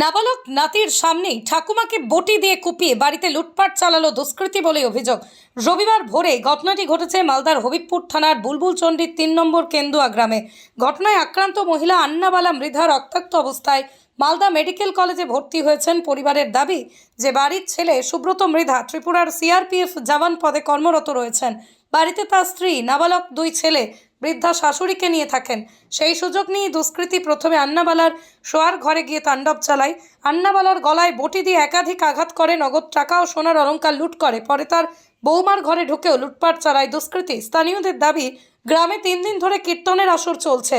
নাবালক নাতির সামনেই ঠাকুমাকে বটি দিয়ে কুপিয়ে বাড়িতে লুটপাট চালালো দুষ্কৃতী বলে অভিযোগ। রবিবার ভোরে ঘটনাটি ঘটেছে মালদার হবিবপুর থানার বুলবুলচণ্ডীর তিন নম্বর কেন্দুয়া গ্রামে। ঘটনায় আক্রান্ত মহিলা আন্নাবালা মৃধা রক্তাক্ত অবস্থায় মালদা মেডিকেল কলেজে ভর্তি হয়েছেন। পরিবারের দাবি যে বাড়ির ছেলে সুব্রত মৃধা ত্রিপুরার সিআরপিএফ জওয়ান পদে কর্মরত রয়েছেন। বাড়িতে তার স্ত্রী, নাবালক দুই ছেলে বৃদ্ধা শাশুড়িকে নিয়ে থাকেন। সেই সুযোগ নিয়ে দুষ্কৃতী প্রথমে আন্নাবালার শোয়ার ঘরে গিয়ে তাণ্ডব চালায়। আন্নাবালার গলায় বটি দিয়ে একাধিক আঘাত করে, নগদ টাকা ও সোনার অলংকার লুট করে। পরে তার বৌমার ঘরে ঢুকেও লুটপাট চালায় দুষ্কৃতী। স্থানীয়দের দাবি, গ্রামে তিন দিন ধরে কীর্তনের আসর চলছে।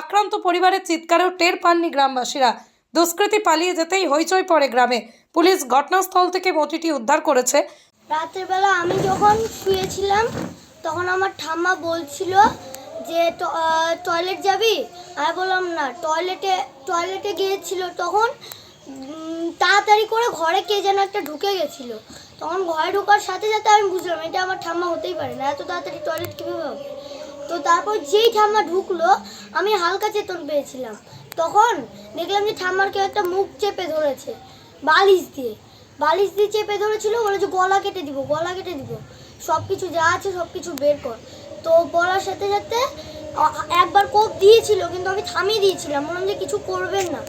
আক্রান্ত পরিবারের চিৎকারেও টের পাননি গ্রামবাসীরা। দুষ্কৃতী পালিয়ে যেতেই হইচই পড়ে গ্রামে। পুলিশ ঘটনাস্থল থেকে বটিটি উদ্ধার করেছে। রাতের বেলা আমি যখন শুয়েছিলাম, তখন আমার ঠাম্মা বলছিল যে টয়লেট যাবি? আমি বললাম, না টয়লেটে টয়লেটে গিয়েছিল তখন তাড়াতাড়ি করে ঘরে কে যেন একটা ঢুকে গেছিল। তখন ঘরে ঢোকার সাথে সাথে আমি বুঝলাম, এটা আমার ঠাম্মা হতেই পারে, না এত তাড়াতাড়ি টয়লেট কীভাবে হবে? তো তারপর যেই ঠাম্মা ঢুকলো, আমি হালকা চেতন পেয়েছিলাম। তখন দেখলাম যে ঠাম্মার কেউ একটা মুখ চেপে ধরেছে, বালিশ দিয়ে। বালিশ দিয়ে চেপে ধরেছিল বলে যে গলা কেটে দিব, গলা কেটে দিব। সব কিছু যা আছে সব কিছু বের কর। তো বলার সাথে সাথে একবার কোপ দিয়েছিল, কিন্তু আমি থামিয়ে দিয়েছিলাম। বললাম যে কিছু করবেন না।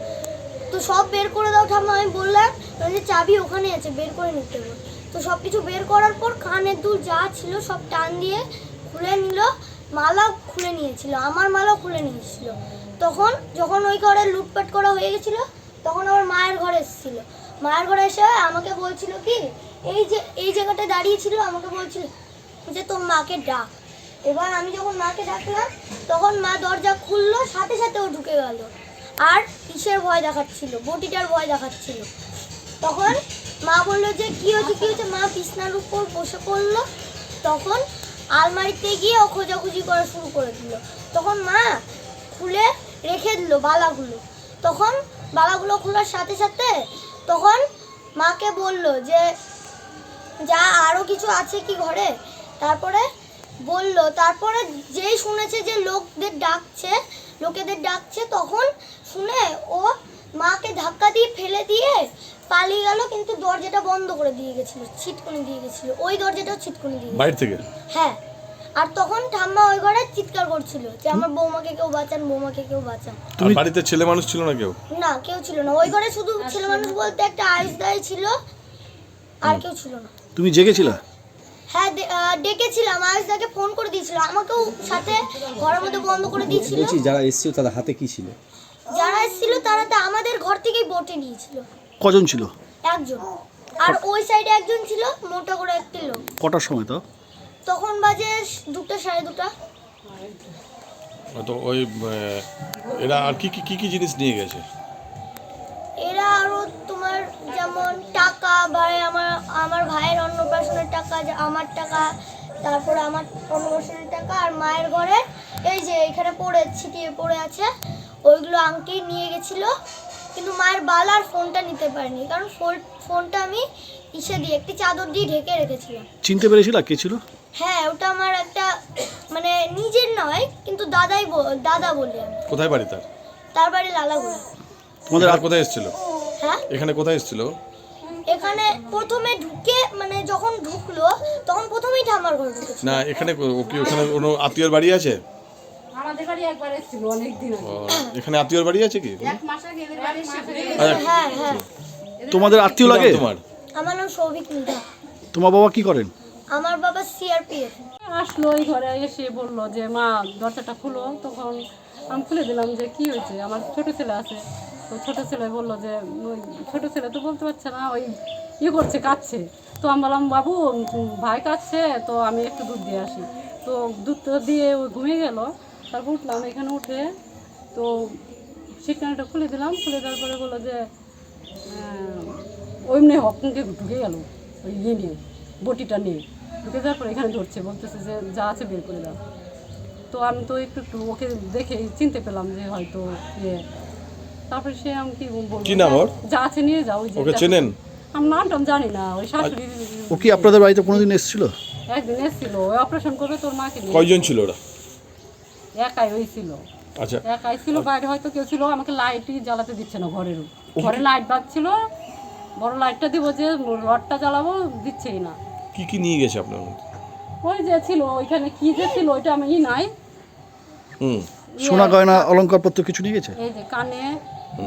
তো সব বের করে দাও ঠাম্মা, আমি বললাম যে চাবি ওখানে আছে, বের করে নিতে হবে। তো সব কিছু বের করার পর কানের দুল যা ছিল সব টান দিয়ে খুলে নিল, মালা খুলে নিয়েছিল, আমার মালাও খুলে নিয়েছিল। তখন যখন ওই ঘরে লুটপাট করা হয়ে গেছিল, তখন আমার মায়ের ঘরে এসেছিল। মায়ের ঘরে এসে আমাকে বলছিল কি, এই যে, এই জায়গাটায় দাঁড়িয়ে ছিল, আমাকে বলছিল যে তোর মাকে ডাক। এবার আমি যখন মাকে ডাকলাম, তখন মা দরজা খুললো, সাথে সাথে ও ঢুকে গেল। আর কিসের ভয় দেখাচ্ছিল? বটিটার ভয় দেখাচ্ছিল। তখন মা বলল যে, কি হয়েছে কি হয়েছে? মা বিছনার উপর বসে পড়ল। তখন আলমারিতে গিয়ে ও খোঁজাখুঁজি করা শুরু করে দিল। তখন মা খুলে রেখে দিল বালাগুলো। তখন বালাগুলো খোলার সাথে সাথে তখন মাকে বলল যে, যা আরও কিছু আছে কি ঘরে? তারপরে বলল তারপরে যেই শুনেছে যে লোকদের ডাকছে লোকেদের ডাকছে তখন শুনে ও মাকে ধাক্কা দিয়ে ফেলে দিয়ে পালিয়ে গেল কিন্তু দরজাটা বন্ধ করে দিয়ে গেছিল ছিটকুনি দিয়ে গেছিল। ওই দরজাটাও ছিটকুনি দিয়ে বাইরে থেকে? হ্যাঁ। আর তখন ঠাম্মা ওই ঘরে চিৎকার করছিল যে আমার বৌমাকে কেউ বাঁচান বৌমাকে কেউ বাঁচান। আর বাড়িতে ছেলে মানুষ ছিল না কেউ? না কেউ ছিল না। ওই ঘরে শুধু ছেলে মানুষ বলতে একটা আয়ুষ দায় ছিল আর কেউ ছিল না। তুমি জেগেছিলা? হ্যাঁ ডে- ডেকেছিলাম আয়ুষ দাকে ফোন করে দিয়েছিল। আমাকেও সাথে ঘরের মধ্যে বন্ধ করে দিয়েছিল। বলছি যারা এসেছিল তাদের হাতে কি ছিল? যারা এসেছিল তারা তো আমাদের ঘর থেকেই বটে নিয়েছিল। কজন ছিল? একজন। আর ওই সাইডে একজন ছিল মোটা করে একটি লোক। কটার সময় তো? তখন বাজে দুটো সাড়ে দুটা। তো ওই আহ, এরা আর কি কি কি কি জিনিস নিয়ে গেছে? এরা আরও তোমার যেমন টাকা ভাই আমার আমার ভাইয়ের অন্নপ্রাশনের টাকা যে আমার টাকা তারপরে আমার অন্নপ্রাশনের টাকা আর মায়ের ঘরে এই যে এখানে পড়ে ছিটিয়ে পড়ে আছে ওইগুলো আংটি নিয়ে গেছিল। কিন্তু মায়ের বাল আর ফোনটা নিতে পারিনি কারণ ফোন- ফোনটা আমি ইসে দিয়ে একটি চাদর দিয়ে ঢেকে রেখেছিলাম। চিনতে পেরেছিলা কে ছিল? হ্যাঁ ওটা আমার একটা মানে নিজের নয় কিন্তু দাদাই ব- দাদা বলি আমি কোথায় বাড়ি তার? তার বাড়ি লালাগুড়া। তোমাদের আর কোথায় এসেছিল? হ্যাঁ? এখানে কোথায় এসেছিল? এখানে প্রথমে ঢুকে মানে যখন ঢুকলো তখন প্রথমেই ঠাম্মার ঘরে ঢুকেছে। না এখানে ও কি ওখানে কোনো আত্মীয়র বাড়ি আছে? আমাদের বাড়ি একবার এসেছিল অনেক দিন আগে এখানে আত্মীয়র বাড়ি আছে কি? এক মাস আগে এদের বাড়ি আচ্ছা, হ্যাঁ হ্যাঁ। তোমাদের আত্মীয় লাগে? তোমার? আমার নাম সৌভিক মিধা তোমার বাবা কি করেন? আমার বাবা সিআরপিএফ আসলো ওই ঘরে এসে বলল যে মা দরজাটা খুলো। তখন আমি খুলে দিলাম যে কি হয়েছে? আমার ছোট ছেলে আছে। তো ছোট ছেলে বলল যে ওই ছোট ছেলে তো বলতে পারছে না ওই ইয়ে করছে কাঁদছে। তো আমি বললাম বাবু ভাই কাঁদছে তো আমি একটু দুধ দিয়ে আসি। তো দুধ দিয়ে ও ঘুমিয়ে গেল। তারপর উঠলাম এখানে উঠে তো সেখানটা খুলে দিলাম। খুলে দেওয়ার পরে বলল যে আহ, ওইমনি হককে ঢুকে গেল ওই ইয়ে নিয়ে বটিটা নিয়ে। ঢুকে যাওয়ার পরে এখানে ধরছে বলতেছে যে যা আছে বের করে দাও। তো আমি তো একটু একটু ওকে দেখে চিনতে পেলাম যে হয়তো ইয়ে। তারপরে সে আমি কি বলব? কি নাম ওর? যা আছে নিয়ে যাও ওই যে ওকে চেনেন? আমি নাম টাম জানি না ওই শাশুড়ি ও কি আপনাদের বাড়িতে কোনোদিন এসেছিল? একদিন এসেছিল ওই অপারেশন করবে তোর মাকে নিয়ে। কয়জন ছিল ওরা? একাই ওই ছিল। আচ্ছা। একাই ছিল বাইরে হয়তো কেউ ছিল আমাকে লাইটই জ্বালাতে দিচ্ছে না ঘরের। ঘরে লাইট বাজছিল বড় লাইটটা দিব যে রডটা জ্বালাবো দিচ্ছেই না। কি কি নিয়ে গেছে আপনার মধ্যে? ওই যে ছিল ওইখানে কি যে ছিল ওইটা আমি ই নাই। সোনা গয়না অলঙ্কারপত্র কিছু নিয়ে গেছে? এই যে কানে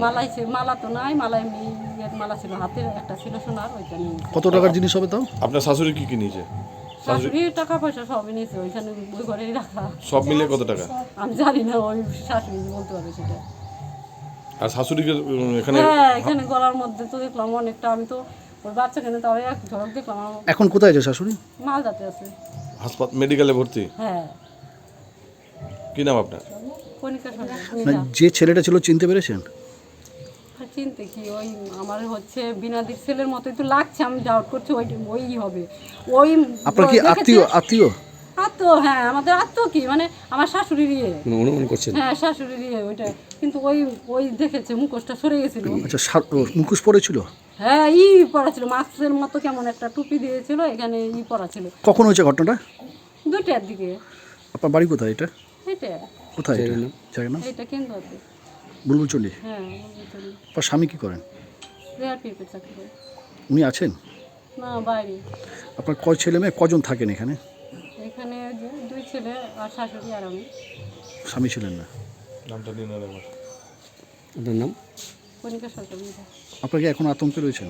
মালাই ছিল মালা তো নাই মালা এমনি মালা ছিল হাতের একটা ছিল সোনার ওইটা নিয়ে কত টাকার জিনিস হবে তাও? আপনার শাশুড়ি কি কি নিয়েছে? শাশুড়ি টাকা পয়সা সবই নিয়েছে ওইখানে ওই ঘরেই রাখা। সব মিলে কত টাকা? আমি জানি না ওই শাশুড়ি বলতে পারবে সেটা। আর শাশুড়িকে এখানে হ্যাঁ এখানে গলার মধ্যে তো দেখলাম অনেকটা আমি তো ওই বাচ্চা কেন তাও এক ঝড়ক দেখলাম। এখন কোথায় আছে শাশুড়ি? মাল যাতে আছে। হাসপাতাল মেডিকেলে ভর্তি? হ্যাঁ। কি নাম আপনার? না যে ছেলেটা ছিল চিনতে পেরেছেন? আর চিনতে কি? ওই আমার হচ্ছে বিনাদির ছেলের মতোই তো লাগছে আমি ডাউট করছি ওই ওই হবে। ওই আপনার কি আত্মীয়? আত্মীয়? আত্মীয় হ্যাঁ আমাদের আত্মীয় কি? মানে আমার শাশুড়ির ইয়ে অনুমান করছেন? হ্যাঁ শাশুড়ির ইয়ে ওইটা। কিন্তু ওই ওই দেখেছে মুখোশটা সরে গেছিল। আচ্ছা মুখোশ পড়েছিল হ্যাঁ ই পড়া ছিল মাস্কের মতো কেমন একটা টুপি দিয়েছিল এখানে ই পড়া ছিল। কখন হয়েছে ঘটনাটা? দুইটার দিকে। আপনার বাড়ি কোথায় এটা? এটা কোথায় এটা? জায়গা না। এটা কেন্দ্রতে। বুলবুলচন্ডী? হ্যাঁ আপনার স্বামী কি করেন? চাকরি করে। উনি আছেন? না বাইরে। আপনার কয় ছেলে মেয়ে? কজন থাকেন এখানে? এখানে যে দুই ছেলে আর শাশুড়ি আর আমি। স্বামী ছিলেন না। নামটা আপনার নাম? কণিকা সরকার মিঠা। আপনাকে এখন আতঙ্কে রয়েছেন?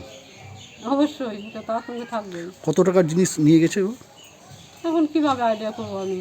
অবশ্যই এটা তো আতঙ্কে থাকবেই। কত টাকার জিনিস নিয়ে গেছে ও? এখন কীভাবে আইডিয়া করব আমি?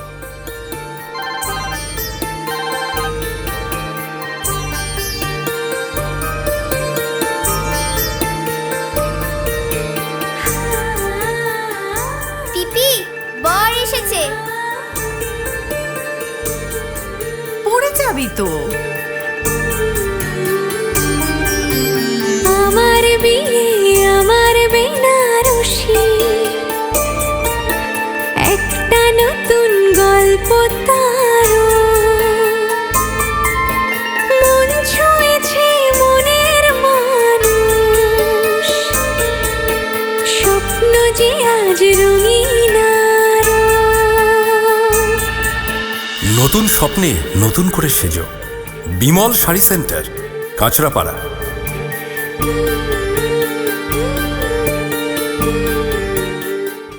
আমার একটা নতুন গল্প মন ছুঁয়েছে মনের স্বপ্ন নতুন স্বপ্নে নতুন করে সেজো। বিমল শাড়ি সেন্টার, কাঁচরাপাড়া।